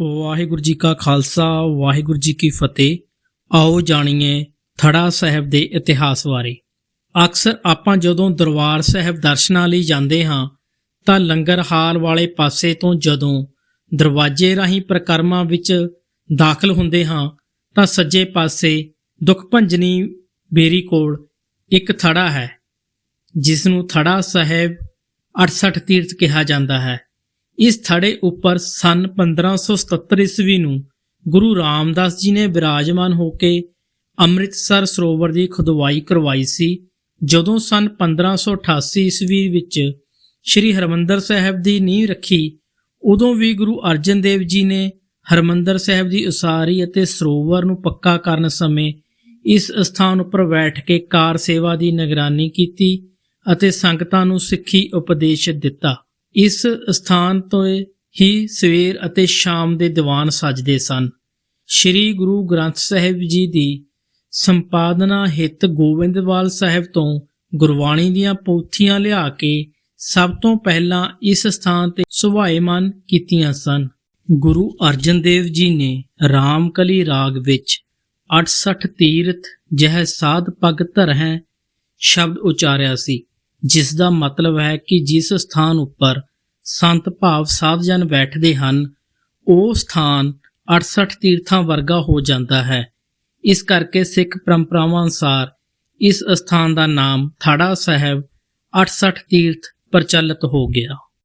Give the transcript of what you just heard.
ਵਾਹਿਗੁਰੂ ਜੀ ਕਾ ਖਾਲਸਾ, ਵਾਹਿਗੁਰੂ ਜੀ ਕੀ ਫਤਿਹ। ਆਓ ਜਾਣੀਏ ਥੜਾ ਸਾਹਿਬ ਦੇ ਇਤਿਹਾਸ ਬਾਰੇ। ਅਕਸਰ ਆਪਾਂ ਜਦੋਂ ਦਰਬਾਰ ਸਾਹਿਬ ਦਰਸ਼ਨਾਂ ਲਈ ਜਾਂਦੇ ਹਾਂ, ਤਾਂ ਲੰਗਰ ਹਾਲ ਵਾਲੇ ਪਾਸੇ ਤੋਂ ਜਦੋਂ ਦਰਵਾਜ਼ੇ ਰਾਹੀਂ ਪ੍ਰਕਰਮਾਂ ਵਿੱਚ ਦਾਖਲ ਹੁੰਦੇ ਹਾਂ, ਤਾਂ ਸੱਜੇ ਪਾਸੇ ਦੁੱਖ ਭੰਜਨੀ ਬੇਰੀ ਕੋਲ ਇੱਕ ਥੜਾ ਹੈ ਜਿਸ ਨੂੰ ਥੜਾ ਸਾਹਿਬ 68 ਤੀਰਥ ਕਿਹਾ ਜਾਂਦਾ ਹੈ। ਇਸ ਥੜੇ ਉੱਪਰ ਸਨ 1577 ਈਸਵੀ ਨੂੰ ਗੁਰੂ ਰਾਮਦਾਸ ਜੀ ਨੇ ਵਿਰਾਜਮਾਨ ਹੋ ਕੇ ਅੰਮ੍ਰਿਤਸਰ ਸਰੋਵਰ ਦੀ ਖੁਦਵਾਈ ਕਰਵਾਈ ਸੀ, ਜਦੋਂ ਸਨ 1588 ਈਸਵੀ ਵਿੱਚ ਸ੍ਰੀ ਹਰਮੰਦਰ ਸਾਹਿਬ ਦੀ ਨੀਂਹ ਰੱਖੀ, ਉਦੋਂ ਵੀ ਗੁਰੂ ਅਰਜਨ ਦੇਵ ਜੀ ਨੇ ਹਰਮੰਦਰ ਸਾਹਿਬ ਦੀ ਉਸਾਰੀ ਅਤੇ ਸਰੋਵਰ ਨੂੰ ਪੱਕਾ ਕਰਨ ਸਮੇਂ ਇਸ ਸਥਾਨ ਉੱਪਰ ਬੈਠ ਕੇ ਕਾਰ ਸੇਵਾ ਦੀ ਨਿਗਰਾਨੀ ਕੀਤੀ ਅਤੇ ਸੰਗਤਾਂ ਨੂੰ ਸਿੱਖੀ ਉਪਦੇਸ਼ ਦਿੱਤਾ। ਇਸ ਸਥਾਨ ਤੋਂ ਹੀ ਸਵੇਰ ਅਤੇ ਸ਼ਾਮ ਦੇ ਦੀਵਾਨ ਸਜਦੇ ਸਨ। ਸ੍ਰੀ ਗੁਰੂ ਗ੍ਰੰਥ ਸਾਹਿਬ ਜੀ ਦੀ ਸੰਪਾਦਨਾ ਹਿੱਤ ਗੋਬਿੰਦਵਾਲ ਸਾਹਿਬ ਤੋਂ ਗੁਰਬਾਣੀ ਦੀਆਂ ਪੋਥੀਆਂ ਲਿਆ ਕੇ ਸਭ ਤੋਂ ਪਹਿਲਾਂ ਇਸ ਸਥਾਨ ਤੇ ਸੁਭਾਏਮਨ ਕੀਤੀਆਂ ਸਨ। ਗੁਰੂ ਅਰਜਨ ਦੇਵ ਜੀ ਨੇ ਰਾਮਕਲੀ ਰਾਗ ਵਿੱਚ 68 ਤੀਰਥ ਜਹ ਸਾਧ ਪਗ ਧਰਹਿ ਸ਼ਬਦ ਉਚਾਰਿਆ ਸੀ। ਜਿਸ ਦਾ ਮਤਲਬ ਹੈ ਕਿ ਜਿਸ ਸਥਾਨ ਉੱਪਰ ਸੰਤ ਭਾਵ ਸਾਧਜਨ ਬੈਠਦੇ ਹਨ, ਉਹ ਸਥਾਨ 68 ਤੀਰਥਾਂ ਵਰਗਾ ਹੋ ਜਾਂਦਾ ਹੈ। ਇਸ ਕਰਕੇ ਸਿੱਖ ਪਰੰਪਰਾਵਾਂ ਅਨੁਸਾਰ ਇਸ ਸਥਾਨ ਦਾ ਨਾਮ ਥਾੜਾ ਸਾਹਿਬ 68 ਤੀਰਥ ਪ੍ਰਚਲਿਤ ਹੋ ਗਿਆ।